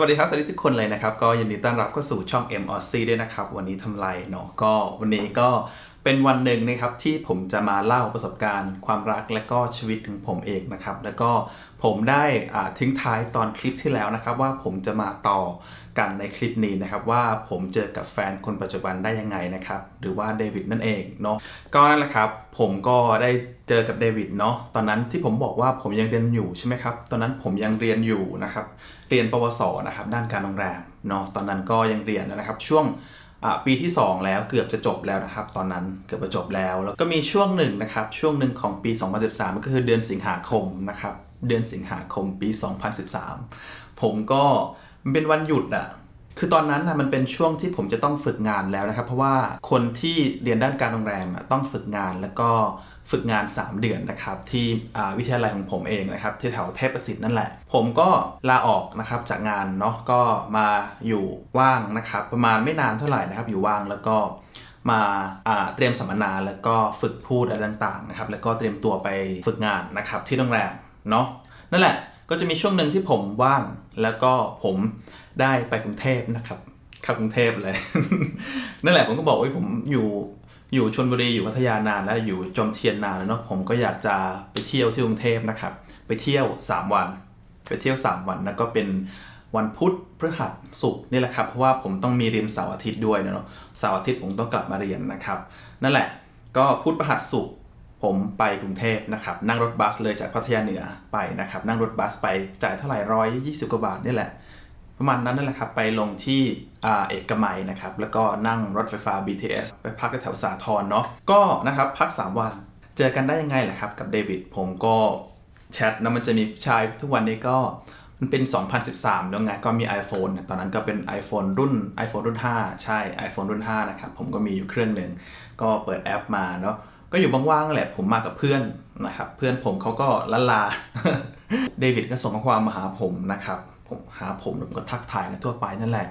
สวัสดีครับ สวัสดีทุกคนเลยนะครับ ก็ยินดีต้อนรับเข้าสู่ช่อง M o c ด้วยนะครับ วันนี้ทำไรเนาะก็วันนี้ก็ เป็นวันหนึ่งนะครับที่ผมจะมาเล่าประสบการณ์ ความรักและก็ชีวิตของผมเองนะครับ แล้วก็ผมได้ทิ้งท้ายตอนคลิปที่แล้วนะครับ ว่าผมจะมาต่อกันในคลิปนี้นะครับ ว่าผมเจอกับแฟนคนปัจจุบันได้ยังไงนะครับ หรือว่าเดวิดนั่นเองเนาะก็นั่นแหละครับผมก็ได้เจอกับเดวิดเนาะตอนนั้นที่ผมบอกว่าผมยังเรียนอยู่ใช่ไหมครับตอนนั้นผมยังเรียนอยู่นะครับเรียนปวสนะครับด้านการโรงแรมเนาะตอนนั้นก็ยังเรียนนะครับช่วง ปีที่ 2 แล้วเกือบจะจบแล้วนะครับ ตอนนั้นเกือบจะจบแล้ว แล้วก็มีช่วงหนึ่งนะครับ ช่วงหนึ่งของปี 2013 ก็คือเดือนสิงหาคมนะครับ เดือนสิงหาคมปี 2013 ผมก็มันเป็นวันหยุดอะคือตอนนั้นนะมันเป็นช่วงที่ผมจะต้องฝึกงานแล้วนะครับ เพราะว่าคนที่เรียนด้านการโรงแรมต้องฝึกงานแล้วก็ ฝึกงาน 3 เดือนนะครับที่วิทยาลัยของผมเองนะครับที่แถวเทพประสิทธิ์นั่นแหละ ผมก็ลาออกนะครับจากงานเนาะก็มาอยู่ว่างนะครับประมาณไม่นานเท่าไหร่นะครับอยู่ว่างแล้วก็มาอ่าเตรียมสัมมนาแล้วก็ฝึกพูดอะไรต่างๆนะครับแล้วก็เตรียมตัวไปฝึกงานนะครับที่โรงแรมเนาะนั่นแหละก็จะมีช่วงหนึ่งที่ผมว่างแล้วก็ผมได้ไปกรุงเทพนะครับเข้ากรุงเทพเลย นั่นแหละผมก็บอกว่าผมอยู่ อยู่ชลบุรีอยู่พัทยานานแล้วอยู่จอมเทียนนานแล้วเนาะผมก็อยากจะไปเที่ยวที่กรุงเทพนะครับ ไปเที่ยว 3 วัน ไปเที่ยว 3 วันแล้วก็เป็นวันพุธพฤหัสศุกร์นี่แหละครับ เพราะว่าผมต้องมีเรียนเสาร์อาทิตย์ด้วยเนาะเสาร์อาทิตย์ผมต้องกลับมาเรียนนะครับ นั่นแหละก็พุธพฤหัสศุกร์ผมไปกรุงเทพนะครับ นั่งรถบัสเลยจากพัทยาเหนือไปนะครับ นั่งรถบัสไปจ่ายเท่าไหร่ร้อยยี่สิบกว่าบาทนี่แหละ ประมาณนั้นนั่นแหละครับไปลงที่เอกมัยนะครับแล้วก็นั่งรถไฟฟ้า BTS ไปพักแถวสาทรเนาะก็นะครับพัก 3 วัน เจอกันได้ยังไงล่ะครับกับเดวิดผมก็แชทนะมันจะมีชายทุกวันนี้ก็มันเป็น 2013 แล้วไง ก็มี iPhone นตอนนั้นก็เป็น iPhone รุ่น iPhone รุ่น 5 ใช่ iPhone รุ่น 5 นะครับ ผมก็มีอยู่เครื่องหนึ่ง ก็เปิดแอปมาเนาะ ก็อยู่ว่างๆแหละ ผมมากับเพื่อนนะครับ เพื่อนผมเขาก็ละลา เดวิดก็ส่งข้อความมาหาผมนะครับ ผมหาผมผมก็ทักทายกันทั่วไปนั่นแหละ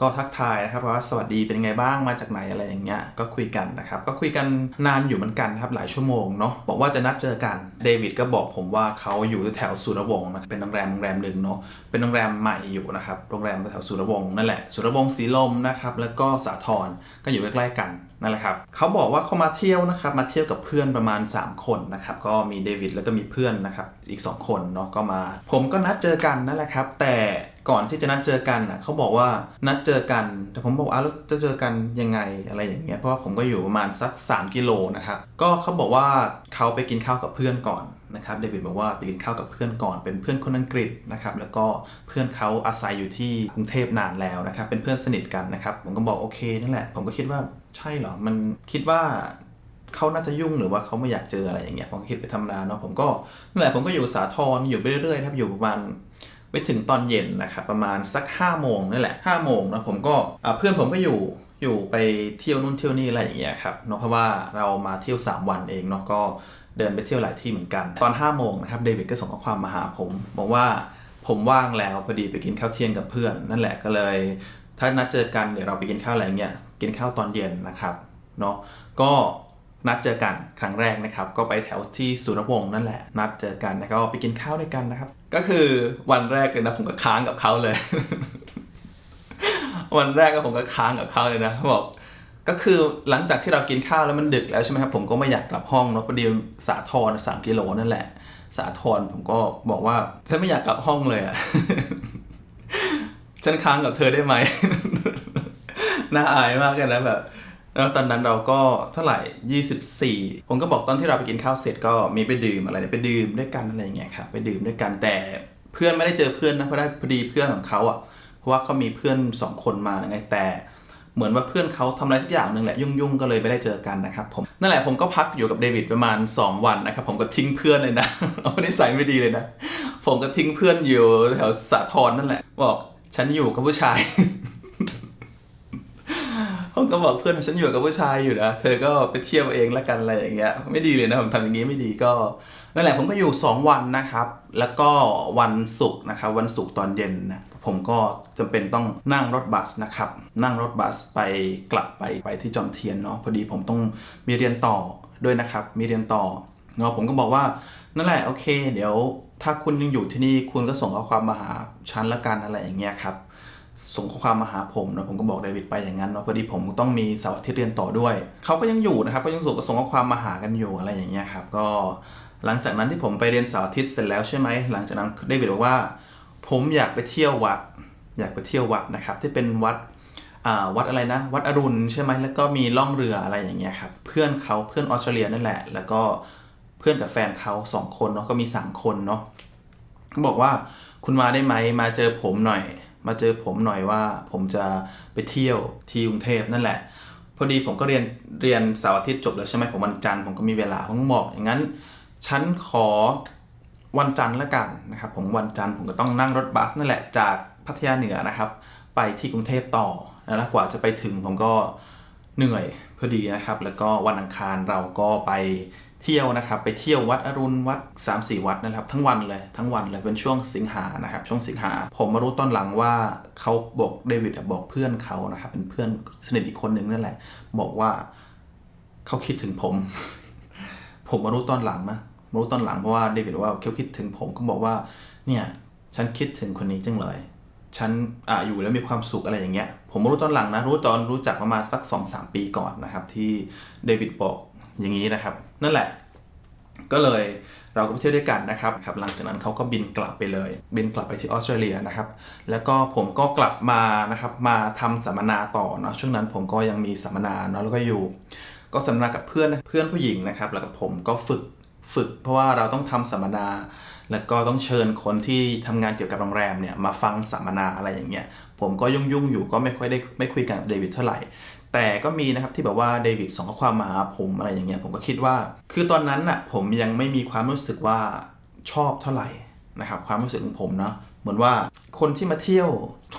ก็ทักทายนะครับว่าสวัสดีเป็นไงบ้างมาจากไหนอะไรอย่างเงี้ยก็คุยกันนะครับก็คุยกันนานอยู่เหมือนกันครับหลายชั่วโมงเนาะบอกว่าจะนัดเจอกันเดวิดก็บอกผมว่าเขาอยู่แถวสุรวงศ์นะเป็นโรงแรมโรงแรมหนึ่งเนาะเป็นโรงแรมใหม่อยู่นะครับโรงแรมแถวสุรวงศ์นั่นแหละสุรวงศ์สีลมนะครับแล้วก็สาทรก็อยู่ใกล้ๆกันนั่นแหละครับเขาบอกว่าเขามาเที่ยวนะครับมาเที่ยวกับเพื่อนประมาณ 3 คนนะครับก็มีเดวิดแล้วก็มีเพื่อนนะครับอีก 2 คนเนาะก็มา ผมก็นัดเจอกันนั่นแหละครับแต่ ก่อนที่จะนัดเจอกันนะเขาบอกว่านัดเจอกัน แต่ผมบอกอ้าวแล้วจะเจอกันยังไงอะไรอย่างเงี้ยเพราะว่าผมก็อยู่ประมาณสัก 3 กิโลนะครับก็เขาบอกว่าเขาไปกินข้าวกับเพื่อนก่อนนะครับเดวิดบอกว่าไปกินข้าวกับเพื่อนก่อนเป็นเพื่อนคนอังกฤษนะครับแล้วก็เพื่อนเขาอาศัยอยู่ที่กรุงเทพนานแล้วนะครับเป็นเพื่อนสนิทกันนะครับผมก็บอกโอเคนั่นแหละ ผมก็คิดว่าใช่เหรอมันคิดว่าเขาน่าจะยุ่งหรือว่าเขาไม่อยากเจออะไรอย่างเงี้ยผมก็คิดไปธรรมดาเนาะผมก็นั่นแหละผมก็อยู่สาทรอยู่ไปเรื่อยๆครับอยู่ประมาณ ไปถึงตอนเย็นนะครับประมาณสัก5้าโมงนั่แหละ5้าโมงนะผมก็เพื่อนผมก็อยู่อยู่ไปเที่ยวนู่นเที่ยวนี่อะไรอย่างเงี้ยครับเนาะเพราะว่าเรามาเที่ยว 3 วันเองเนาะก็เดินไปเที่ยวหลายที่เหมือนกัน ตอน5้าโมงนะครับเดวิดก็ส่งข้อความมาหาผมบอกว่าผมว่างแล้วพอดีไปกินข้าวเที่ยงกับเพื่อน นั่นแหละก็เลย ถ้านัดเจอกันเดี๋ยวเราไปกินข้าวอะไรเงี้ยกินข้าวตอนเย็นนะครับเนาะก็นัดเจอกันครั้งแรกนะครับ ก็ไปแถวที่สุรวงศ์นั่นแหละ นัดเจอกันนะครับก็ไปกินข้าวด้วยกันนะครับ ก็คือวันแรกเลยนะผมก็ค้างกับเขาเลย วันแรกก็ผมก็ค้างกับเขาเลยนะบอกก็คือหลังจากที่เรากินข้าวแล้วมันดึกแล้วใช่ไหมครับผมก็ไม่อยากกลับห้องเนาะพอดีสาทรสามกิโลนั่นแหละ สาทรผมก็บอกว่าฉันไม่อยากกลับห้องเลยอะฉันค้างกับเธอได้ไหม น่าอายมากเลยนะแบบ แล้วตอนนั้นเราก็เท่าไหร่ 24 ผมก็บอกตอนที่เราไปกินข้าวเสร็จก็มีไปดื่มอะไรเนี่ยไปดื่มด้วยกันอะไรอย่างเงี้ยครับไปดื่มด้วยกันแต่เพื่อนไม่ได้เจอเพื่อนนะเพราะได้พอดีเพื่อนของเขาอะเพราะว่าเขามีเพื่อนสองคนมาไงแต่ เหมือนว่าเพื่อนเขาทำอะไรสักอย่างหนึ่งแหละยุ่งๆก็เลยไม่ได้เจอกันนะครับผมนั่นแหละผมก็พักอยู่กับเดวิดประมาณ 2 วันนะครับผมก็ทิ้งเพื่อนเลยนะเอานิสัยไม่ดีเลยนะผมก็ทิ้งเพื่อนอยู่แถวสาทรนั่นแหละ บอกฉันอยู่กับผู้ชาย ผมก็บอกเพื่อนว่าฉันอยู่กับผู้ชายอยู่นะเธอก็ไปเที่ยวเองละกันอะไรอย่างเงี้ยไม่ดีเลยนะผมทำอย่างงี้ไม่ดีก็นั่นแหละผมก็อยู่ 2 วันนะครับ แล้วก็วันศุกร์นะครับวันศุกร์ตอนเย็นนะผมก็จำเป็นต้องนั่งรถบัสนะครับ นั่งรถบัสไปกลับไปไปที่จอมเทียนเนาะพอดีผมต้องมีเรียนต่อด้วยนะครับ มีเรียนต่อเนาะผมก็บอกว่านั่นแหละโอเค เดี๋ยวถ้าคุณยังอยู่ที่นี่คุณก็ส่งข้อความมาหาฉันละกันอะไรอย่างเงี้ยครับ ส่งข้อความมาหาผมนะผมก็บอกเดวิดไปอย่างนั้นเนาะพอดีผมต้องมีเสาร์อาทิตย์เรียนต่อด้วยเขาก็ยังอยู่นะครับก็ยังส่งส่งข้อความมาหากันอยู่อะไรอย่างเงี้ยครับก็หลังจากนั้นที่ผมไปเรียนเสาร์อาทิตย์เสร็จแล้วใช่ไหมหลังจากนั้นเดวิดบอกว่า ผมอยากไปเที่ยววัด อยากไปเที่ยววัดนะครับที่เป็นวัดวัดอะไรนะ วัดอรุณใช่ไหมแล้วก็มีล่องเรืออะไรอย่างเงี้ยครับเพื่อนเขาเพื่อนออสเตรเลียนั่นแหละ แล้วก็เพื่อนกับแฟนเขาสองคนเนาะก็มีสามคนเนาะเขาบอกว่าคุณมาได้ไหมมาเจอผมหน่อย มาเจอผมหน่อยว่าผมจะไปเที่ยวที่กรุงเทพนั่นแหละ พอดีผมก็เรียนเรียนเสาร์อาทิตย์จบแล้วใช่ไหมผมวันจันทร์ผมก็มีเวลาผมก็บอกอย่างนั้นฉันขอวันจันทร์ละกันนะครับผมวันจันทร์ผมก็ต้องนั่งรถบัสนั่นแหละจากพัทยาเหนือนะครับ ไปที่กรุงเทพต่อแล้วกว่าจะไปถึงผมก็เหนื่อยพอดีนะครับ แล้วก็วันอังคารเราก็ไป เที่ยวนะครับไปเที่ยววัดอรุณวัด 3-4 วัดนะครับ ทั้งวันเลยทั้งวันเลยเป็นช่วงสิงหานะครับช่วงสิงหา ผมมารู้ตอนหลังว่าเขาบอกเดวิดบอกเพื่อนเขานะครับเป็นเพื่อนสนิทอีกคนนึงนั่นแหละ บอกว่าเขาคิดถึงผม ผมมารู้ตอนหลังนะมารู้ตอนหลังเพราะว่าเดวิดว่าเขาคิดถึงผมก็บอกว่าเนี่ยฉันคิดถึงคนนี้จังเลยฉันอ่าอยู่แล้วมีความสุขอะไรอย่างเงี้ย ผมมารู้ตอนหลังนะ รู้ตอนรู้จักประมาณสัก2อสปีก่อนนะครับ ที่เดวิดบอกอย่างนี้นะครับ นั่นแหละ ก็เลยเราก็ไปเที่ยวด้วยกันนะครับครับ หลังจากนั้นเขาก็บินกลับไปเลย บินกลับไปที่ออสเตรเลียนะครับ แล้วก็ผมก็กลับมานะครับมาทำสัมมนาต่อเนาะช่วงนั้นผมก็ยังมีสัมมนาเนาะแล้วก็อยู่ ก็สัมมนากับเพื่อนเพื่อนผู้หญิงนะครับ แล้วก็ผมก็ฝึกฝึก เพราะว่าเราต้องทำสัมมนา แล้วก็ต้องเชิญคนที่ทำงานเกี่ยวกับโรงแรมเนี่ยมาฟังสัมมนาอะไรอย่างเงี้ยผมก็ยุ่งยุ่งๆอยู่ก็ไม่ค่อยได้ไม่คุยกันกับเดวิดเท่าไหร่ แต่ก็มีนะครับที่แบบว่าเดวิดส่งข้อความมาหาผมอะไรอย่างเงี้ยผมก็คิดว่า คือตอนนั้นน่ะผมยังไม่มีความรู้สึกว่าชอบเท่าไหร่นะครับ ความรู้สึกของผมเนาะเหมือนว่าคนที่มาเที่ยว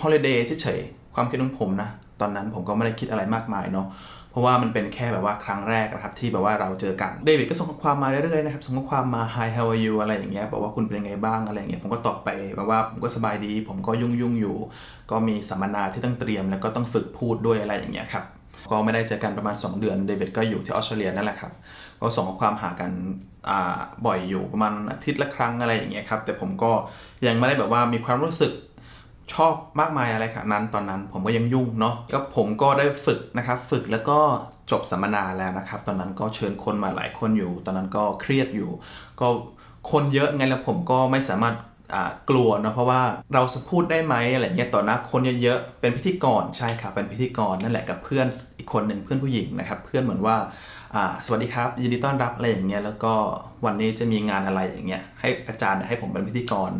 ฮอลิเดย์เฉยๆความคิดของผมนะตอนนั้นผมก็ไม่ได้คิดอะไรมากมายเนาะเพราะว่ามันเป็นแค่แบบว่าครั้งแรกนะครับที่แบบว่าเราเจอกันเดวิดก็ส่งข้อความมาเรื่อยๆนะครับส่งข้อความมา hi how are you อะไรอย่างเงี้ยบอกว่าคุณเป็นยังไงบ้างอะไรอย่างเงี้ยผมก็ตอบไปแบบว่าผมก็สบายดี ผมก็ยุ่งยุ่งๆอยู่ ก็มีสัมมนาที่ต้องเตรียมแล้วก็ต้องฝึกพูดด้วยอะไรอย่างเงี้ยครับ ก็ไม่ได้เจอกันประมาณ 2 เดือนเดวิดก็อยู่ที่ออสเตรเลียนั่นแหละครับก็ส่งข้อความหากันบ่อยอยู่ประมาณอาทิตย์ละครั้งอะไรอย่างเงี้ยครับแต่ผมก็ยังไม่ได้แบบว่ามีความรู้สึกชอบมากมายอะไรขนาดนั้นตอนนั้นผมก็ยังยุ่งเนาะก็ผมก็ได้ฝึกนะครับฝึกแล้วก็จบสัมมนาแล้วนะครับ ตอนนั้นก็เชิญคนมาหลายคนอยู่ ตอนนั้นก็เครียดอยู่ ก็คนเยอะไงแล้วผมก็ไม่สามารถ กลัวนะเพราะว่าเราจะพูดได้ไหมอะไรเงี้ยต่อหน้าคนเยอะๆเป็นพิธีกรใช่ครับเป็นพิธีกรนั่นแหละกับเพื่อนอีกคนหนึ่งเพื่อนผู้หญิงนะครับ เพื่อนเหมือนว่าสวัสดีครับ ยินดีต้อนรับอะไรอย่างเงี้ยแล้วก็วันนี้จะมีงานอะไรอย่างเงี้ยให้อาจารย์ให้ผมเป็นพิธีกร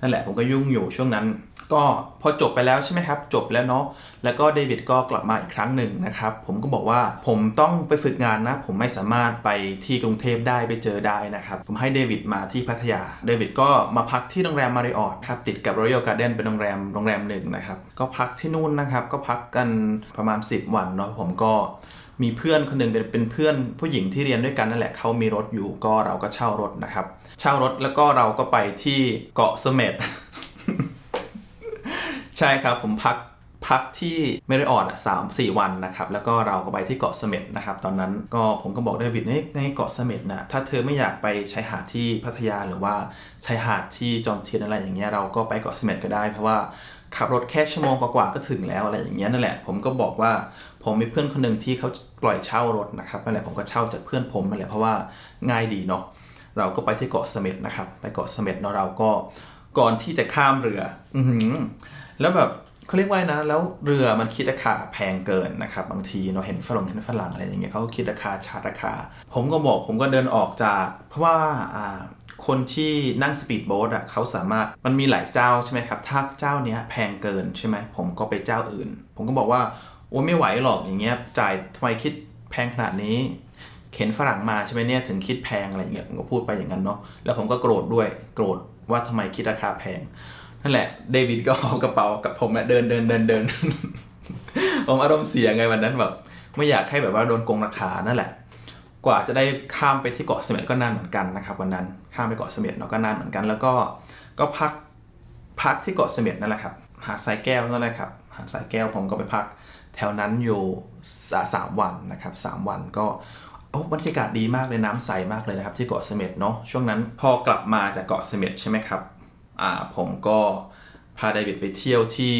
นั่นแหละผมก็ยุ่งอยู่ช่วงนั้น ก็พอจบไปแล้วใช่ไหมครับ จบแล้วเนาะแล้วก็เดวิดก็กลับมาอีกครั้งหนึ่งนะครับ ผมก็บอกว่าผมต้องไปฝึกงานนะ ผมไม่สามารถไปที่กรุงเทพได้ไปเจอได้นะครับ ผมให้เดวิดมาที่พัทยา เดวิดก็มาพักที่โรงแรมมาริออทครับติดกับ Royal Garden เป็นโรงแรมโรงแรมหนึ่งนะครับ ก็พักที่นู่นนะครับ ก็พักกันประมาณ 10 วันเนาะผมก็ มีเพื่อนคนหนึ่งเป็นเพื่อนผู้หญิงที่เรียนด้วยกันนั่นแหละเขามีรถอยู่ก็เราก็เช่ารถนะครับ เช่ารถแล้วก็เราก็ไปที่เกาะเสม็ดใช่ครับผมพักพักที่เมริออดอะสามสี่วันนะครับ แล้วก็เราก็ไปที่เกาะเสม็ดนะครับ ตอนนั้นก็ผมก็บอกเดวิดในในเกาะเสม็ดนะถ้าเธอไม่อยากไปชายหาดที่พัทยาหรือว่าชายหาดที่จอมเทียนอะไรอย่างเงี้ยเราก็ไปเกาะเสม็ดก็ได้เพราะว่า ขับรถแค่ชั่วโมงกว่าๆก็ถึงแล้วอะไรอย่างเงี้ยนั่นแหละ ผมก็บอกว่าผมมีเพื่อนคนหนึ่งที่เขาปล่อยเช่ารถนะครับนั่นแหละผมก็เช่าจากเพื่อนผมนั่นแหละเพราะว่าง่ายดีเนาะเราก็ไปที่เกาะเสม็ดนะครับ ไปเกาะเสม็ดเนาะเราก็ก่อนที่จะข้ามเรือ อืแล้วแบบเขาเรียกว่านะ แล้วเรือมันคิดราคาแพงเกินนะครับ บางทีเราเห็นฝรั่งเห็นฝรั่งอะไรอย่างเงี้ยเขาคิดราคาชาร์จราคา ผมก็บอกผมก็เดินออกจาก เพราะว่าอ่า คนที่นั่งสปีดโบ๊ทอะเขาสามารถมันมีหลายเจ้าใช่ไหมครับ ถ้าเจ้าเนี้ยแพงเกินใช่ไหมผมก็ไปเจ้าอื่น ผมก็บอกว่าโอ้ไม่ไหวหรอกอย่างเงี้ยจ่ายทำไมคิดแพงขนาดนี้เข็นฝรั่งมาใช่ไหมเนี่ยถึงคิดแพงอะไรอย่างเงี้ยผมก็พูดไปอย่างนั้นเนาะแล้วผมก็โกรธด้วยโกรธว่าทำไมคิดราคาแพงนั่นแหละเดวิดก็เอากระเป๋ากับผมเดินเดินเดินเดินผมอารมณ์เสียไงวันนั้นแบบไม่อยากให้แบบว่าโดนโกงราคานั่นแหละ กว่าจะได้ข้ามไปที่เกาะเสม็ดก็นานเหมือนกันนะครับวันนั้นข้ามไปเกาะเสม็ดเนาะก็นานเหมือนกัน แล้วก็ก็พักพักที่เกาะเสม็ดนั่นแหละครับหาดทรายแก้วนั่นแหละครับหาดทรายแก้วผมก็ไปพักแถวนั้นอยู่สามวันนะครับสามวันก็อ้บรรยากาศดีมากเลยน้ำใสมากเลยนะครับ ที่เกาะเสม็ดเนาะช่วงนั้นพอกลับมาจากเกาะเสม็ดใช่ไหมครับอ่าผมก็พาเดวิดไปเที่ยวที่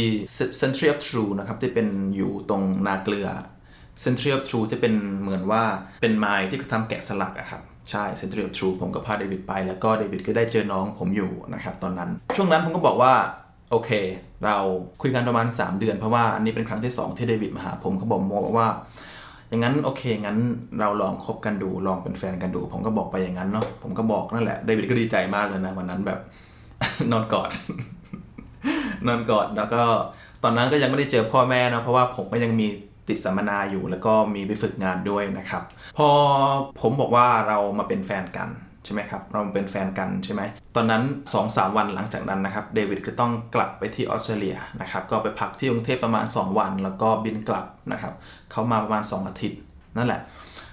Century of True นะครับที่เป็นอยู่ตรงนาเกลือ Century of True จะเป็นเหมือนว่าเป็นไม้ที่เขาทำแกะสลักอะครับใช่ Century of True ผมก็พาเดวิดไป แล้วก็เดวิดก็ได้เจอน้องผมอยู่นะครับตอนนั้น ช่วงนั้นผมก็บอกว่าโอเค เราคุยกันประมาณ 3 เดือนเพราะว่าอันนี้เป็นครั้งที่ 2 ที่เดวิดมาหาผมเขาบอกโมบอกว่า อย่างนั้นโอเคงั้นเราลองคบกันดูลองเป็นแฟนกันดู ผมก็บอกไปอย่างนั้นเนาะผมก็บอกนั่นแหละเดวิดก็ดีใจมากเลยนะวันนั้นแบบ นอนกอด นอนกอดแล้วก็ตอนนั้นก็ยังไม่ได้เจอพ่อแม่นะเพราะว่าผมก็ยังมี ติดสัมมนาอยู่แล้วก็มีไปฝึกงานด้วยนะครับ พอผมบอกว่าเรามาเป็นแฟนกันใช่ไหมครับ เรามาเป็นแฟนกันใช่ไหม ตอนนั้น 2-3วันหลังจากนั้นนะครับ เดวิดก็ต้องกลับไปที่ออสเตรเลียนะครับ ก็ไปพักที่กรุงเทพประมาณ 2 วัน แล้วก็บินกลับนะครับ เขามาประมาณ 2 อาทิตย์นั่นแหละ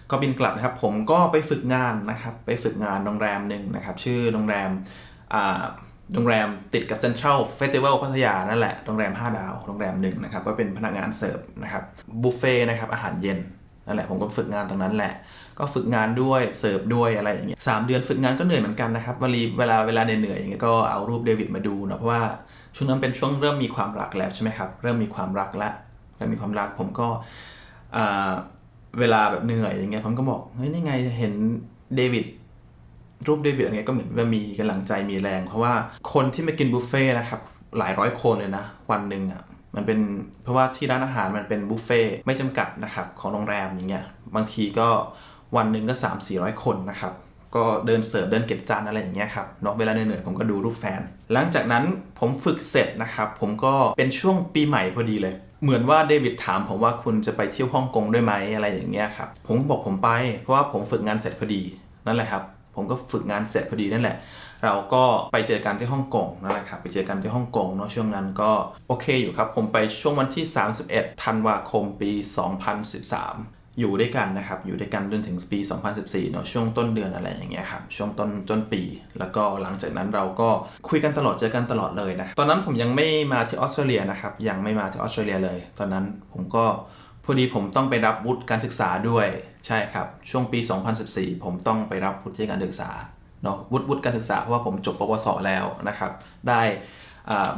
ก็บินกลับนะครับ ผมก็ไปฝึกงานนะครับ ไปฝึกงานโรงแรมหนึ่งนะครับ ชื่อโรงแรมอ่า โรงแรมติดกับเซ็นทรัลเฟสติวัลพัทยานั่นแหละ โรงแรม 5 ดาว โรงแรมหนึ่งนะครับ ก็เป็นพนักงานเสิร์ฟนะครับบุฟเฟ่นะครับ อาหารเย็น นั่นแหละ ผมก็ฝึกงานตรงนั้นแหละ ก็ฝึกงานด้วย เสิร์ฟด้วยอะไรอย่างเงี้ยสามเดือนฝึกงานก็เหนื่อยเหมือนกันนะครับเวลาเวลาเวลาเหนื่อยอย่างเงี้ยก็เอารูปเดวิดมาดูเนาะ เพราะว่าช่วงนั้นเป็นช่วงเริ่มมีความรักแล้วใช่ไหมครับ เริ่มมีความรักแล้วเริ่มมีความรัก ผมก็เวลาแบบเหนื่อยอย่างเงี้ย ผมก็บอก เฮ้ย นี่ไง เห็นเดวิด รูปเดวิดอะไรเงี้ยก็เหมือนว่ามีกำลังใจมีแรง เพราะว่าคนที่มากินบุฟเฟ่ต์นะครับหลายร้อยคนเลยนะวันหนึ่งอะมันเป็นเพราะว่าที่ร้านอาหารมันเป็นบุฟเฟ่ต์ไม่จำกัดนะครับของโรงแรมอย่างเงี้ยบางทีก็วันหนึ่งก็ 3 4 0 0 คนนะครับก็เดินเสิร์ฟเดินเก็บจานอะไรอย่างเงี้ยครับเนาะเวลาเหนื่อยๆผมก็ดูรูปแฟน หลังจากนั้นผมฝึกเสร็จนะครับ ผมก็เป็นช่วงปีใหม่พอดีเลย เหมือนว่าเดวิดถามผมว่าคุณจะไปเที่ยวฮ่องกงด้วยไหมอะไรอย่างเงี้ยครับผมบอกผมไปเพราะว่าผมฝึกงานเสร็จพอดีนั่นแหละครับ ผมก็ฝึกงานเสร็จพอดีนั่นแหละ เราก็ไปเจอกันที่ฮ่องกงนั่นแหละครับไปเจอกันที่ฮ่องกงเนาะช่วงนั้นก็โอเคอยู่ครับ ผมไปช่วงวันที่ 31 ธันวาคมปี 2013อยู่ด้วยกันนะครับ อยู่ด้วยกันจนถึงปี 2014 เนาะช่วงต้นเดือนอะไรอย่างเงี้ยครับ ช่วงต้นต้นปี แล้วก็หลังจากนั้นเราก็คุยกันตลอด เจอกันตลอดเลยนะ ตอนนั้นผมยังไม่มาที่ออสเตรเลียนะครับ ยังไม่มาที่ออสเตรเลียเลย ตอนนั้นผมก็พอดีผมต้องไปรับวุฒิการศึกษาด้วย ใช่ครับ ช่วงปี 2014 ผมต้องไปรับวุฒิการศึกษาเนาะวุฒิวุฒิการศึกษาเพราะว่าผมจบปวสแล้วนะครับ ได้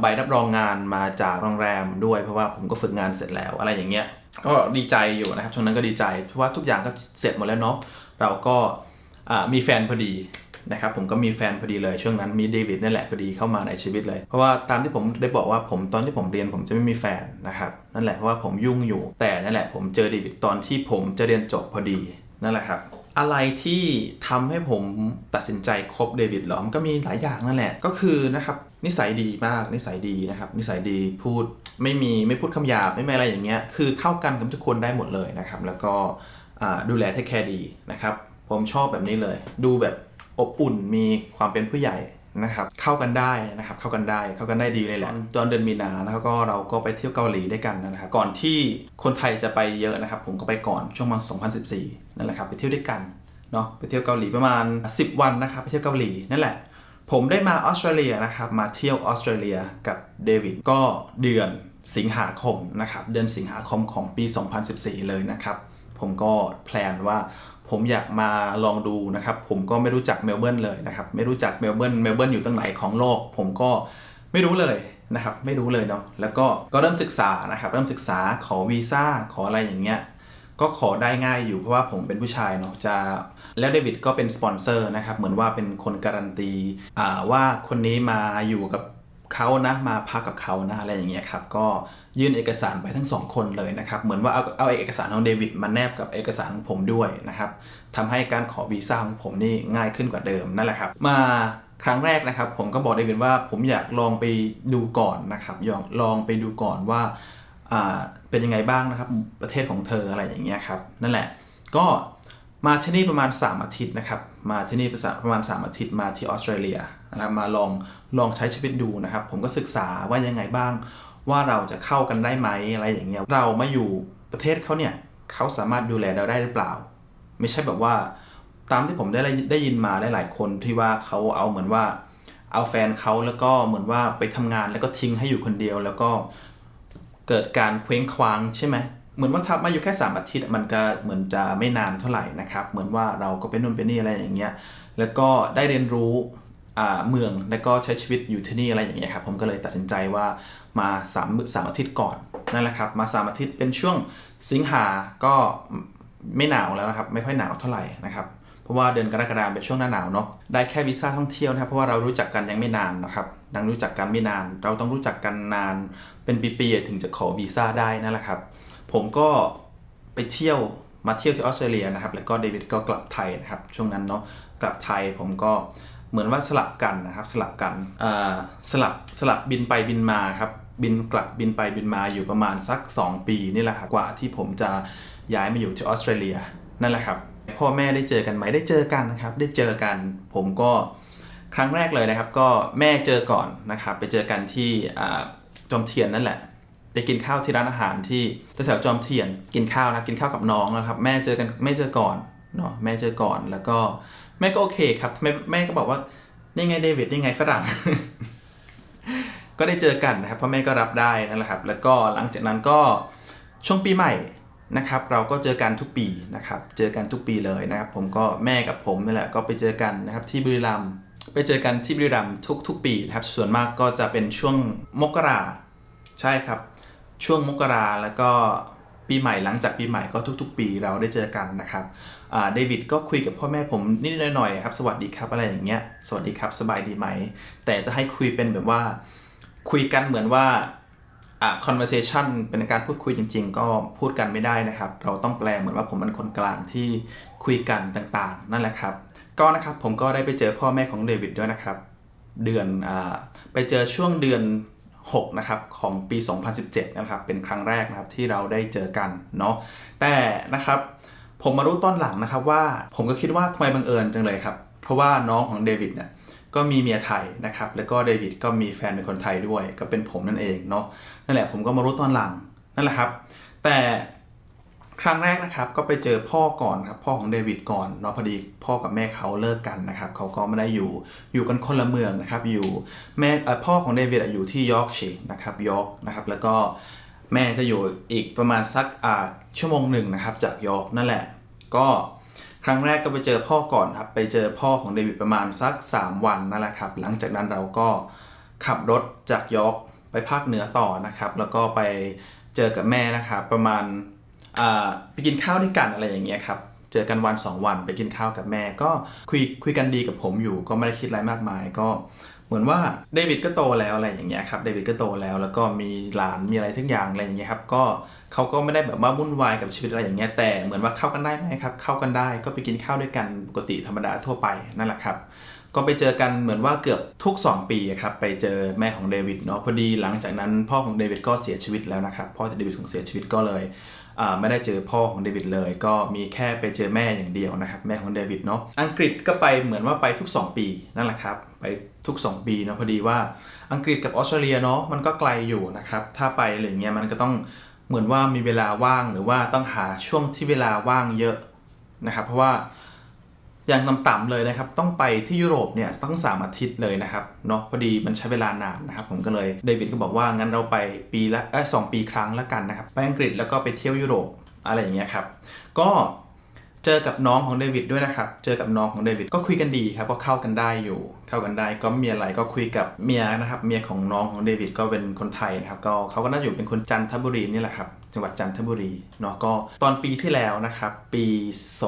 ใบรับรองงานมาจากโรงแรมด้วยเพราะว่าผมก็ฝึกงานเสร็จแล้วอะไรอย่างเงี้ยก็ดีใจอยู่นะครับช่วงนั้นก็ดีใจเพราะว่าทุกอย่างก็เสร็จหมดแล้วเนาะเราก็มีแฟนพอดี นะครับผมก็มีแฟนพอดีเลยช่วงนั้นมีเดวิดนี่แหละพอดีเข้ามาในชีวิตเลย เพราะว่าตามที่ผมได้บอกว่าผมตอนที่ผมเรียนผมจะไม่มีแฟนนะครับนั่นแหละเพราะว่าผมยุ่งอยู่แต่นั่นแหละผมเจอเดวิดตอนที่ผมจะเรียนจบพอดีนั่นแหละครับอะไรที่ทำให้ผมตัดสินใจคบเดวิดหรอมก็มีหลายอย่างนั่นแหละ ก็คือนะครับนิสัยดีมากนิสัยดีนะครับนิสัยดีพูดไม่มีไม่พูดคำหยาบไม่มีอะไรอย่างเงี้ยคือเข้ากันกับทุกคนได้หมดเลยนะครับแล้วก็ดูแลเทคแคร์ดีนะครับผมชอบแบบนี้เลย ดูแบบ อบอุ่นมีความเป็นผู้ใหญ่นะครับเข้ากันได้นะครับเข้ากันได้เข้ากันได้ดีเลยแหละตอนเดือนมีนาแล้วก็เราก็ไปเที่ยวเกาหลีด้วยกันนะครับก่อนที่คนไทยจะไปเยอะนะครับ ผมก็ไปก่อนช่วงมัน2014นั่นแหละครับไปเที่ยวด้วยกันเนาะไปเที่ยวเกาหลีประมาณ 10 วันนะครับไปเที่ยวเกาหลีนั่นแหละ ผมได้มาออสเตรเลียนะครับมาเที่ยวออสเตรเลียกับเดวิดก็เดือนสิงหาคมนะครับเดือนสิงหาคมของปี 2014 เลยนะครับผมก็แพลนว่า ผมอยากมาลองดูนะครับ ผมก็ไม่รู้จักเมลเบิร์นเลยนะครับ ไม่รู้จักเมลเบิร์นเมลเบิร์นอยู่ตรงไหนของโลก ผมก็ไม่รู้เลยนะครับ ไม่รู้เลยเนาะแล้วก็ก็เริ่มศึกษานะครับ เริ่มศึกษาขอวีซ่าขออะไรอย่างเงี้ยก็ขอได้ง่ายอยู่เพราะว่าผมเป็นผู้ชายเนาะจะแล้วเดวิดก็เป็นสปอนเซอร์นะครับ เหมือนว่าเป็นคนการันตีว่าคนนี้มาอยู่กับ เขานะมาพักกับเขานะอะไรอย่างเงี้ยครับก็ยื่นเอกสารไปทั้งสองคนเลยนะครับเหมือนว่าเอาเอาเอกสารของเดวิดมาแนบกับเอกสารของผมด้วยนะครับทำให้การขอวีซ่าของผมนี่ง่ายขึ้นกว่าเดิมนั่นแหละครับ มาครั้งแรกนะครับ ผมก็บอกเดวิดว่าผมอยากลองไปดูก่อนนะครับลองลองไปดูก่อนว่าอ่าเป็นยังไงบ้างนะครับประเทศของเธออะไรอย่างเงี้ยครับนั่นแหละก็มาที่นี่ประมาณ 3 อาทิตย์นะครับมาที่นี่ประมาณ 3 อาทิตย์มาที่ออสเตรเลียนะครับมาลองลองใช้ชีวิตดูนะครับ ผมก็ศึกษาว่ายังไงบ้าง ว่าเราจะเข้ากันได้ไหมอะไรอย่างเงี้ยเรามาอยู่ประเทศเขาเนี่ยเขาสามารถดูแลเราได้หรือเปล่า ไม่ใช่แบบว่า ตามที่ผมได้ได้ยินมาหลายๆคนที่ว่าเขาเอาเหมือนว่า เอาแฟนเขาแล้วก็เหมือนว่าไปทำงานแล้วก็ทิ้งให้อยู่คนเดียว แล้วก็เกิดการเคว้งคว้างใช่ไหมเหมือนว่าทับมาอยู่แค่ 3 อาทิตย์มันก็เหมือนจะไม่นานเท่าไหร่นะครับ เหมือนว่าเราก็เป็นนู่นเป็นนี่อะไรอย่างเงี้ย แล้วก็ได้เรียนรู้ เมืองแล้วก็ใช้ชีวิตอยู่ที่นี่อะไรอย่างเงี้ยครับผมก็เลยตัดสินใจว่ามา3 3อาทิตย์ก่อนนั่นแหละครับ มา 3 อาทิตย์เป็นช่วงสิงหาก็ไม่หนาวแล้วนะครับ ไม่ค่อยหนาวเท่าไหร่นะครับเพราะว่าเดือนกรกฎาคมเป็นช่วงหน้าหนาวเนาะได้แค่วีซ่าท่องเที่ยวนะครับเพราะว่าเรารู้จักกันยังไม่นานนะครับยังรู้จักกันไม่นาน เราต้องรู้จักกันนานเป็นปีๆถึงจะขอวีซ่าได้นั่นแหละครับ ผมก็ไปเที่ยวมาเที่ยวที่ออสเตรเลียนะครับแล้วก็เดวิดก็กลับไทยนะครับช่วงนั้นเนาะกลับไทยผมก็ เหมือนว่าสลับกันนะครับสลับกันสลับสลับบินไปบินมาครับบินกลับบินไปบินมาอยู่ประมาณสัก 2 ปีนี่แหละครับกว่าที่ผมจะย้ายมาอยู่ที่ออสเตรเลียนั่นแหละครับพ่อแม่ได้เจอกันไหมได้เจอกันนะครับได้เจอกันผมก็ครั้งแรกเลยนะครับก็แม่เจอก่อนนะครับไปเจอกันที่จอมเทียนนั่นแหละไปกินข้าวที่ร้านอาหารที่แถวจอมเทียนกินข้าวนะกินข้าวกับน้องนะครับแม่เจอกันแม่เจอก่อนเนาะแม่เจอก่อนแล้วก็ แม่ก็โอเคครับแม่แม่ก็บอกว่านี่ไงเดวิดนี่ไงฝรั่ง ก็ได้เจอกันนะครับพ่อแม่ก็รับได้นั่นแหละครับ แล้วก็หลังจากนั้นก็ช่วงปีใหม่นะครับ เราก็เจอกันทุกปีนะครับ เจอกันทุกปีเลยนะครับ ผมก็แม่กับผมนี่แหละก็ไปเจอกันนะครับที่บุรีรัมย์ไปเจอกันที่บุรีรัมย์ทุกทุกปีนะครับ ส่วนมากก็จะเป็นช่วงมกราใช่ครับ ช่วงมกราแล้วก็ปีใหม่หลังจากปีใหม่ก็ทุก ๆ ปีเราได้เจอกันนะครับ เดวิดก็คุยกับพ่อแม่ผมนิดๆหน่อยๆครับ สวัสดีครับอะไรอย่างเงี้ย สวัสดีครับสบายดีไหม แต่จะให้คุยเป็นแบบว่า คุยกันเหมือนว่าอ่า conversation เป็นการพูดคุยจริง ๆ ก็พูดกันไม่ได้นะครับ เราต้องแปลเหมือนว่าผมเป็นคนกลางที่คุยกันต่างๆ นั่นแหละครับ ก็นะครับผมก็ได้ไปเจอพ่อแม่ของเดวิดด้วยนะครับ เดือนอ่าไปเจอช่วงเดือน6นะครับของปี 2017 นะครับ เป็นครั้งแรกนะครับที่เราได้เจอกันเนาะแต่นะครับ ผมมารู้ตอนหลังนะครับว่าผมก็คิดว่าทำไมบังเอิญจังเลยครับ เพราะว่าน้องของเดวิดเนี่ยก็มีเมียไทยนะครับแล้วก็เดวิดก็มีแฟนเป็นคนไทยด้วย ก็เป็นผมนั่นเองเนาะนั่นแหละผมก็มารู้ตอนหลังนั่นแหละครับ แต่ครั้งแรกนะครับก็ไปเจอพ่อก่อนครับพ่อของเดวิดก่อนเนาะพอดีพ่อกับแม่เขาเลิกกันนะครับเขาก็ไม่ได้อยู่อยู่กันคนละเมืองนะครับอยู่แม่อ่อพ่อของเดวิดอยู่ที่ยอร์กชียนะครับยอร์กนะครับแล้วก็ แม่จะอยู่อีกประมาณสักอ่าชั่วโมงหนึ่งนะครับ จากยอร์กนั่นแหละ ก็ครั้งแรกก็ไปเจอพ่อก่อนครับ ไปเจอพ่อของเดวิดประมาณสัก 3 วันนั่นแหละครับ หลังจากนั้นเราก็ขับรถจากยอร์กไปภาคเหนือต่อนะครับ แล้วก็ไปเจอกับแม่นะครับ ประมาณอ่าไปกินข้าวด้วยกันอะไรอย่างเงี้ยครับ เจอกันวัน 2 วันไปกินข้าวกับแม่ ก็คุยคุยกันดีกับผมอยู่ ก็ไม่ได้คิดอะไรมากมาย ก็ เหมือนว่าเดวิดก็โตแล้วอะไรอย่างเงี้ยครับเดวิดก็โตแล้วแล้วก็มีหลานมีอะไรทุกอย่างอะไรอย่างเงี้ยครับก็เขาก็ไม่ได้แบบว่าวุ่นวายกับชีวิตอะไรอย่างเงี้ยแต่เหมือนว่าเข้ากันได้ไหมครับเข้ากันได้ก็ไปกินข้าวด้วยกันปกติธรรมดาทั่วไปนั่นแหละครับก็ไปเจอกันเหมือนว่าเกือบทุก 2 ปีครับไปเจอแม่ของเดวิดเนาะพอดีหลังจากนั้นพ่อของเดวิดก็เสียชีวิตแล้วนะครับพ่อเดวิดของเสียชีวิตก็เลยไม่ได้เจอพ่อของเดวิดเลย ก็มีแค่ไปเจอแม่อย่างเดียวนะครับแม่ของเดวิดเนาะอังกฤษก็ไปเหมือนว่าไปทุก 2 ปีนั่นแหละครับไป ทุก 2 ปีนะพอดีว่าอังกฤษกับออสเตรเลียเนาะมันก็ไกลอยู่นะครับ ถ้าไปอะไรเงี้ยมันก็ต้องเหมือนว่ามีเวลาว่างหรือว่าต้องหาช่วงที่เวลาว่างเยอะนะครับ เพราะว่าอย่างต่ำๆเลยนะครับ ต้องไปที่ยุโรปเนี่ยต้อง3อาทิตย์เลยนะครับเนาะพอดีมันใช้เวลานานนะครับ ผมก็เลยเดวิดก็บอกว่างั้นเราไปปีละเออสองปีครั้งแล้วกันนะครับ ไปอังกฤษแล้วก็ไปเที่ยวยุโรปอะไรอย่างเงี้ยครับก็ เจอกับน้องของเดวิดด้วยนะครับ เจอกับน้องของเดวิดก็คุยกันดีครับ ก็เข้ากันได้อยู่ เข้ากันได้ก็ไม่มีอะไรก็คุยกับเมียนะครับ เมียของน้องของเดวิดก็เป็นคนไทยนะครับ ก็เขาก็น่าอยู่เป็นคนจันทบุรีนี่แหละครับ จังหวัดจันทบุรีเนาะ ก็ตอนปีที่แล้วนะครับ ปี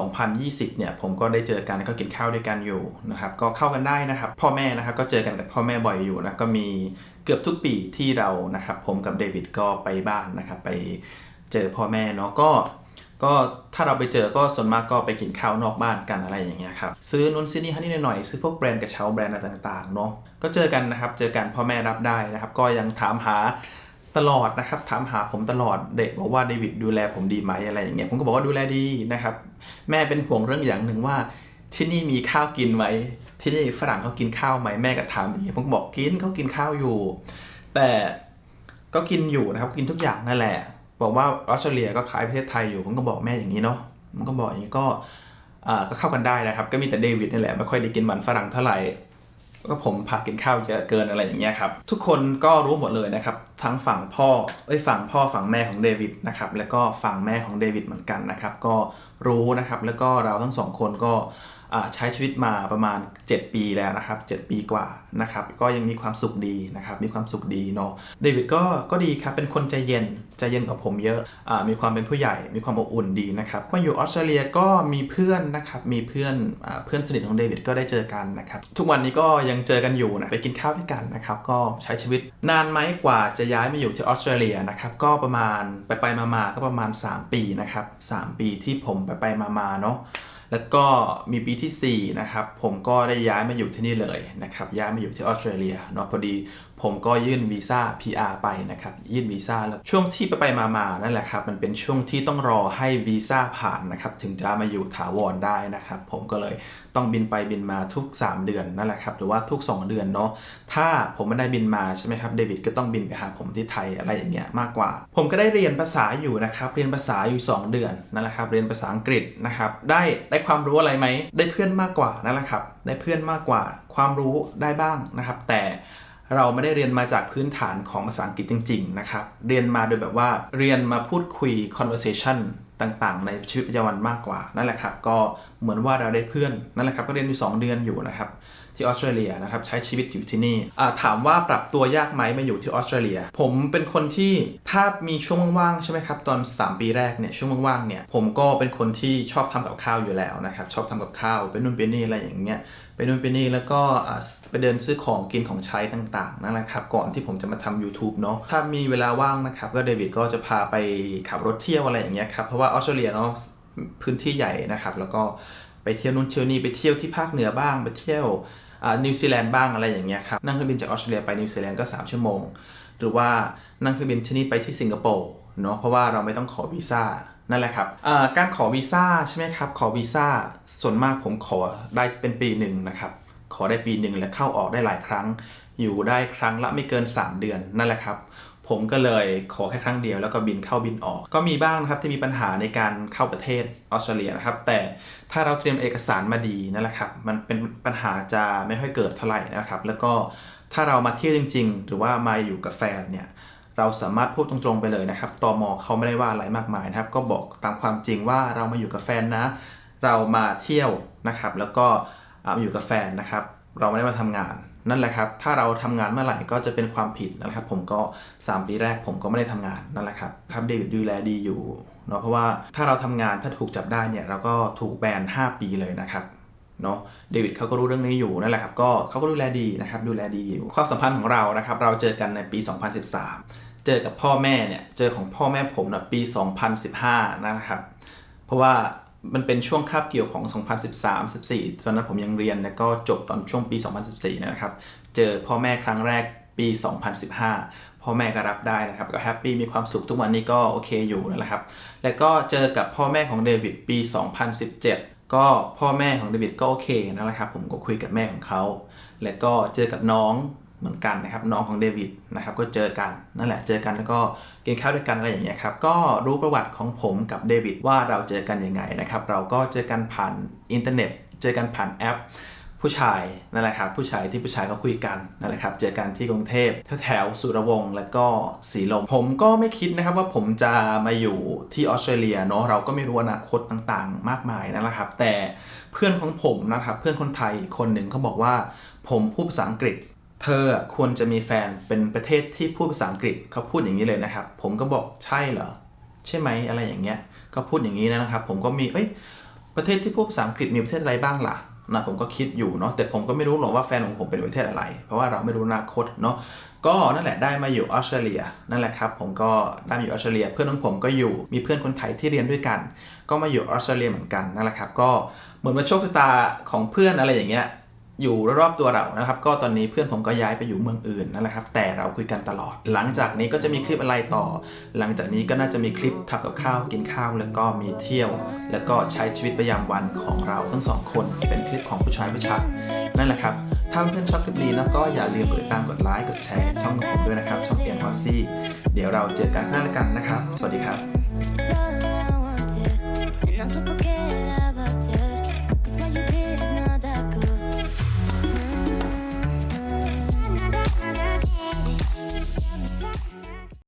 2020 เนี่ย ผมก็ได้เจอกันก็กินข้าวด้วยกันอยู่นะครับ ก็เข้ากันได้นะครับ พ่อแม่นะครับ ก็เจอกันกับพ่อแม่บ่อยอยู่นะ ก็มีเกือบทุกปีที่เรา นะครับ ผมกับเดวิดก็ไปบ้านนะครับ ไปเจอพ่อแม่เนาะ ก็ ก็ถ้าเราไปเจอก็ส่วนมากก็ไปกินข้าวนอกบ้านกันอะไรอย่างเงี้ยครับซื้อนุ่นซื้อนี่ฮันนี่หน่อยๆซื้อพวกแบรนด์กระเช้าแบรนด์อะไรต่างๆเนาะก็เจอกันนะครับเจอกันพ่อแม่รับได้นะครับ ก็ยังถามหาตลอดนะครับถามหาผมตลอดเด็กบอกว่าเดวิดดูแลผมดีไหมอะไรอย่างเงี้ยผมก็บอกว่าดูแลดีนะครับแม่เป็นห่วงเรื่องอย่างหนึ่งว่า ที่นี่มีข้าวกินไหมที่นี่ฝรั่งเขากินข้าวไหมแม่ก็ถามอย่างเงี้ยผมก็บอกกินเขากินข้าวอยู่ แต่ก็กินอยู่นะครับกินทุกอย่างนั่นแหละ บอกว่าออสเตรเลียก็คล้ายประเทศไทยอยู่ผมก็บอกแม่อย่างนี้เนาะมันก็บอกอย่างนี้ก็ก็เข้ากันได้นะครับ ก็มีแต่เดวิดนี่แหละไม่ค่อยได้กินมันฝรั่งเท่าไหร่ก็ผมพากินข้าวเยอะเกินอะไรอย่างเงี้ยครับ ทุกคนก็รู้หมดเลยนะครับ ทั้งฝั่งพ่อเอ้ยฝั่งพ่อฝั่งแม่ของเดวิดนะครับแล้วก็ฝั่งแม่ของเดวิดเหมือนกันนะครับ ก็รู้นะครับแล้วก็เราทั้งสองคนก็ ใช้ชีวิตมาประมาณ 7 ปีแล้วนะครับ7ปีกว่านะครับก็ยังมีความสุขดีนะครับมีความสุขดีเนาะเดวิดก็ก็ดีครับเป็นคนใจเย็นใจเย็นกว่าผมเยอะอ่ามีความเป็นผู้ใหญ่มีความอบอุ่นดีนะครับมาอยู่ออสเตรเลียก็มีเพื่อนนะครับมีเพื่อนอเพื่อนสนิทของเดวิดก็ได้เจอกันนะครับทุกวันนี้ก็ยังเจอกันอยู่นะไปกินข้าวด้วยกันนะครับก็ใช้ชีวิตนานไหมกว่าจะย้ายมาอยู่ที่ออสเตรเลียนะครับก็ประมาณไปไปมาๆก็ประมาณ 3 ปีนะครับ3ปีที่ผมไปไปมาๆเนาะ แล้วก็มีปีที่4นะครับผมก็ได้ย้ายมาอยู่ที่นี่เลยนะครับย้ายมาอยู่ที่ออสเตรเลียเนาะพอดี ผมก็ยื่นวีซ่า PR ไปนะครับ ยื่นวีซ่าแล้วช่วงที่ไปไปมาๆนั่นแหละครับ มันเป็นช่วงที่ต้องรอให้วีซ่าผ่านนะครับ ถึงจะมาอยู่ถาวรได้นะครับ ผมก็เลยต้องบินไปบินมาทุก 3 เดือนนั่นแหละครับ หรือว่าทุก 2 เดือนเนาะ ถ้าผมไม่ได้บินมาใช่ไหมครับ เดวิดก็ต้องบินไปหาผมที่ไทยอะไรอย่างเงี้ยมากกว่า ผมก็ได้เรียนภาษาอยู่นะครับ เรียนภาษาอยู่ 2 เดือนนั่นแหละครับ เรียนภาษาอังกฤษนะครับ ได้ได้ความรู้อะไรไหม ได้เพื่อนมากกว่านั่นแหละครับ ได้เพื่อนมากกว่า ความรู้ได้บ้างนะครับ แต่ เราไม่ได้เรียนมาจากพื้นฐานของภาษาอังกฤษจริง ๆ นะครับ เรียนมาโดยแบบว่าเรียนมาพูดคุย conversation ต่างๆ ในชีวิตประจำวันมากกว่า นั่นแหละครับ ก็เหมือนว่าเราได้เพื่อนนั่นแหละครับ ก็เรียนอยู่ 2 เดือนอยู่นะครับที่ออสเตรเลียนะครับใช้ชีวิตอยู่ที่นี่ถามว่าปรับตัวยากไหมมาอยู่ที่ออสเตรเลีย ผมเป็นคนที่ถ้ามีช่วงว่างๆใช่ไหมครับตอน 3 ปีแรกเนี่ยช่วงว่างๆเนี่ยผมก็เป็นคนที่ชอบทำกับข้าวอยู่แล้วนะครับชอบทำกับข้าวไปนู่นไปนี่อะไรอย่างเงี้ย ไปนู่นไปนี่แล้วก็ไปเดินซื้อของกินของใช้ต่างๆนั่นแหละครับก่อนที่ผมจะมาทำ YouTube เนาะถ้ามีเวลาว่างนะครับก็เดวิดก็จะพาไปขับรถเที่ยวอะไรอย่างเงี้ยครับเพราะว่าออสเตรเลียเนาะพื้นที่ใหญ่นะครับแล้วก็ไปเที่ยวนู่นเที่ยวนี่ไปเที่ยวที่ภาคเหนือบ้างไปเที่ยวนิวซีแลนด์บ้างอะไรอย่างเงี้ยครับนั่งเครื่องบินจากออสเตรเลียไปนิวซีแลนด์ก็ 3 ชั่วโมง หรือว่านั่งเครื่องบินที่นี่ไปที่สิงคโปร์เนาะเพราะว่าเราไม่ต้องขอวีซ่า นั่นแหละครับการขอวีซ่าใช่ไหมครับ ขอวีซ่าส่วนมากผมขอได้เป็นปีหนึ่งนะครับ ขอได้ปีหนึ่งและเข้าออกได้หลายครั้ง อยู่ได้ครั้งละไม่เกิน 3 เดือนนั่นแหละครับ ผมก็เลยขอแค่ครั้งเดียวแล้วก็บินเข้าบินออก ก็มีบ้างนะครับที่มีปัญหาในการเข้าประเทศออสเตรเลียนะครับ แต่ถ้าเราเตรียมเอกสารมาดีนั่นแหละครับ มันเป็นปัญหาจะไม่ค่อยเกิดเท่าไหร่นะครับ แล้วก็ถ้าเรามาเที่ยวจริง ๆ หรือว่ามาอยู่กับแฟนเนี่ย เราสามารถพูดตรงๆไปเลยนะครับตมเขาไม่ได้ว่าอะไรมากมายนะครับ ก็บอกตามความจริงว่าเรามาอยู่กับแฟนนะ เรามาเที่ยวนะครับ แล้วก็มาอยู่กับแฟนนะครับ เราไม่ได้มาทำงานนั่นแหละครับ ถ้าเราทำงานเมื่อไหร่ก็จะเป็นความผิดนะครับ ผมก็ 3 ปีแรกผมก็ไม่ได้ทำงานนั่นแหละครับครับเดวิดดูแลดีอยู่เนาะเพราะว่าถ้าเราทำงานถ้าถูกจับได้เนี่ยเราก็ถูกแบน 5 ปีเลยนะครับเนาะเดวิดเขาก็รู้เรื่องนี้อยู่นั่นแหละครับก็เขาก็ดูแลดีนะครับดูแลดีอยู่ความสัมพันธ์ของเรานะครับ เราเจอกันในปี 2013 เจอกับพ่อแม่เนี่ยเจอของพ่อแม่ผมนะปี 2015 นะครับ เพราะว่ามันเป็นช่วงคาบเกี่ยวของ 2013 14 ตอนนั้นผมยังเรียนแล้วก็จบตอนช่วงปี 2014 นะครับ เจอพ่อแม่ครั้งแรกปี 2015 พ่อแม่ก็รับได้นะครับ ก็แฮปปี้มีความสุขทุกวันนี้ก็โอเคอยู่นั่นแหละครับ แล้วก็เจอกับพ่อแม่ของเดวิดปี 2017 ก็พ่อแม่ของเดวิดก็โอเคนั่นแหละครับ ผมก็คุยกับแม่ของเขา แล้วก็เจอกับน้อง เหมือนกันนะครับน้องของเดวิดนะครับก็เจอกันนั่นแหละเจอกันแล้วก็กินข้าวด้วยกันอะไรอย่างเงี้ยครับก็รู้ประวัติของผมกับเดวิดว่าเราเจอกันยังไงนะครับเราก็เจอกันผ่านอินเทอร์เน็ต เจอกันผ่านแอป ผู้ชายนั่นแหละครับผู้ชายที่ผู้ชายเขาคุยกันนั่นแหละครับเจอกันที่กรุงเทพแถวแถวสุรวงศ์แล้วก็สีลม ผมก็ไม่คิดนะครับว่าผมจะมาอยู่ที่ออสเตรเลียเนาะเราก็ไม่รู้อนาคตต่างๆ มากมายนั่นแหละครับแต่เพื่อนของผมนะครับเพื่อนคนไทยอีกคนหนึ่งเขาบอกว่าผมพูดภาษาอังกฤษ เธอควรจะมีแฟนเป็นประเทศที่พูดภาษาอังกฤษเขาพูดอย่างนี้เลยนะครับ ผมก็บอกใช่เหรอ ใช่ไหมอะไรอย่างเงี้ยก็พูดอย่างนี้นะครับ ผมก็มีเอ้ยประเทศที่พูดภาษาอังกฤษมีประเทศอะไรบ้างล่ะนะผมก็คิดอยู่เนาะแต่ผมก็ไม่รู้หรอกว่าแฟนของผมเป็นประเทศอะไร เพราะว่าเราไม่รู้อนาคตเนาะก็นั่นแหละได้มาอยู่ออสเตรเลียนั่นแหละครับผมก็ได้มาอยู่ออสเตรเลีย เพื่อนของผมก็อยู่มีเพื่อนคนไทยที่เรียนด้วยกัน ก็มาอยู่ออสเตรเลียเหมือนกันนั่นแหละครับก็เหมือนว่าโชคชะตาของเพื่อนอะไรอย่างเงี้ย อยู่รอบๆตัวเรานะครับ ก็ตอนนี้เพื่อนผมก็ย้ายไปอยู่เมืองอื่นนั่นแหละครับ แต่เราคุยกันตลอด หลังจากนี้ก็จะมีคลิปอะไรต่อ หลังจากนี้ก็น่าจะมีคลิปทำกับข้าวกินข้าว แล้วก็มีเที่ยว แล้วก็ใช้ชีวิตประจำวันของเราทั้งสองคน เป็นคลิปของผู้ชายผู้ชายนั่นแหละครับ ถ้าเพื่อนชอบคลิปนี้แล้วก็อย่าลืมกดติดตามกดไลค์กดแชร์ช่องของผมด้วยนะครับช่องเอ็มพอซี่เดี๋ยวเราเจอกันหน้ากันนะครับ สวัสดีครับ So